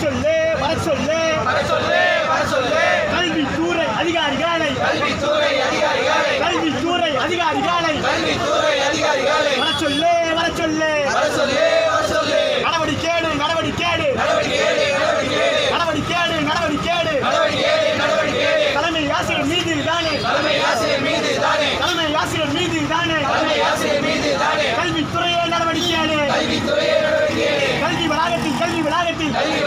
சொல்லு வர சொல்லு வர சொல்லு வர சொல்லு கல்வித்துறை அதிகாரிகளை. கல்வித்துறை அதிகாரிகளை. கல்வித்துறை அதிகாரிகளை. கல்வித்துறை அதிகாரிகளை வர சொல்லு வர சொல்லு வர சொல்லு வர சொல்லு நடவடிக்கைடு நடவடிக்கைடு நடவடிக்கை நடவடிக்கை நடவடிக்கைடு நடவடிக்கைடு நடவடிக்கை நடவடிக்கை தலைமை ஆசிரியர் மீது தானே. தலைமை ஆசிரியர் மீது தானே. தலைமை ஆசிரியர் மீது தானே. தலைமை ஆசிரியர் மீது தானே. கல்வித்துறையே நடவடிக்கைடு கல்வித்துறை நடவடிக்கை கல்வி வளாகத்தில் கல்வி வளாகத்தில் கல்வி வளாகத்தில். கல்வி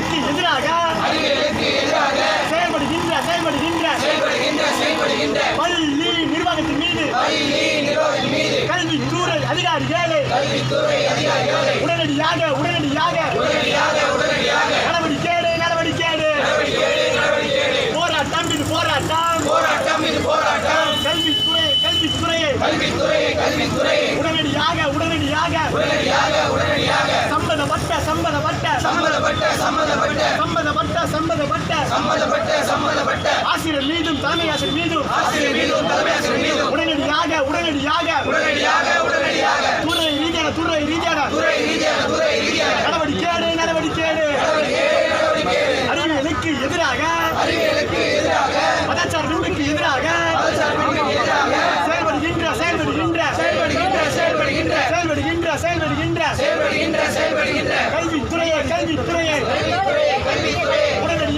அறிவியலுக்கு எதிராக அறிவியலுக்கு எதிராக செயல்படுகின்ற செயல்படுகின்ற செயல்படுகின்ற செயல்படுகின்ற பள்ளி நிர்வாகத்தின் மீது பள்ளி நிர்வாகத்தின் மீது கல்வித்துறை அதிகாரிகளை கல்வித்துறை அதிகாரிகளை உடனடியாக உடனடியாக உடனடியாக உடனடியாக நடவடிக்கை நடவடிக்கை போராட்டம் இது போராட்டம் போராட்டம் இது போராட்டம் கல்வித்துறை கல்வித்துறையை கல்வித்துறையை கல்வித்துறையை உடனடியாக உடனடியாக உடனடியாக உடனடியாக சம்பந்தப்பட்ட சம்பந்தப்பட்ட சம்பந்தப்பட்ட. சம்பந்தப்பட்ட சம்பந்தப்பட்ட. சம்பந்தப்பட்ட சம்பந்தப்பட்ட. ஆசிரியர் மீதும் தலைமை ஆசிரியர் மீதும். ஆசிரியர் மீதும் தலைமை ஆசிரியர் மீதும். உடனடியாக உடனடியாக. உடனடியாக உடனடியாக. துறை ரீதியான துறை ரீதியான. துறை ரீதியான துறை எதிராக. எதிராக. எதிராக. செயல்படுகின்ற செயல்படுகின்ற செயல்படுகின்ற. கல்வித்துறையை கல்வித்துறையை. கல்வித்துறையை உடனடியாக